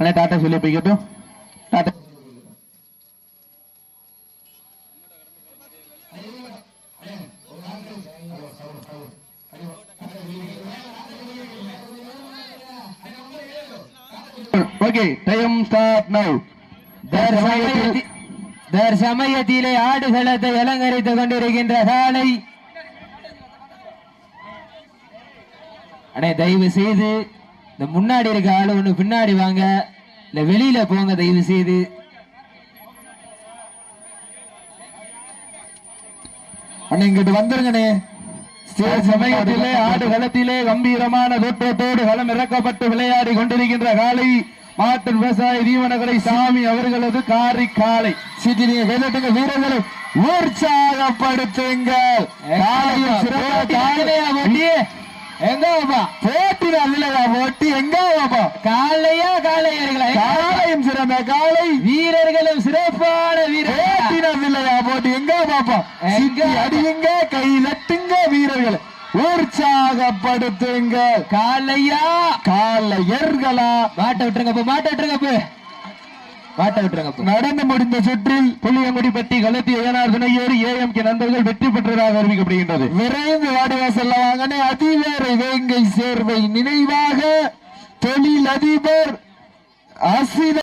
அண்ணே டாட்டா சொல்லி போய்க்கட்டும் tata okay time start now தற்சமயத்தி- தற்சமயத்திலே ஆடுகளத்தை அலங்கரித்துக் கொண்டிருக்கின்ற காலை அண்ணே தயவு செய்து இந்த முன்னாடி இருக்க ஆளு ஒண்ணு பின்னாடி வாங்க. இல்ல வெளியில போங்க தயவு செய்து அண்ணே இங்கிட்டு வந்துருங்கண்ணே. சமயத்திலே ஆடு களத்திலே கம்பீரமான தோற்றத்தோடு களம் இறக்கப்பட்டு விளையாடி கொண்டிருக்கின்ற காலை மாட்டு விவசாய தீவனகரை சாமி அவர்களது காரி காலை. சீட்டி நீங்க கைதட்டுங்க வீரர்களை உற்சாகப்படுத்துங்கள் போட்டி எங்க பாப்பா போட்டினால் இல்லையா போட்டி. எங்க பாப்பா காலையா காளையர்களா காலையும் சிறந்த காலை. வீரர்களும் சிறப்பான வீரர்கள். போட்டினால் இல்லையா போட்டி. எங்க பாப்பா எங்க? அடியுங்க கை தட்டுங்க வீரர்களை. உற்சாகப்படுத்துங்கள் காலையா? காலையர்களா? மாட்ட விட்டுருங்க மாட்ட விட்டுருங்க மாட்ட விட்டுருங்க அப்ப. நடந்து முடிந்த சுற்றில் புளியங்குடிப்பட்டி களத்தி ஏனார் துணையோடு ஏஎம் கே நண்பர்கள் வெற்றி பெற்றதாக அறிவிக்கப்படுகின்றது. விரைந்து வாடிவாசல்ல வாங்கனே அதிவேரை வேங்கை சேர்வை நினைவாக தொழில் அதிபர் அசித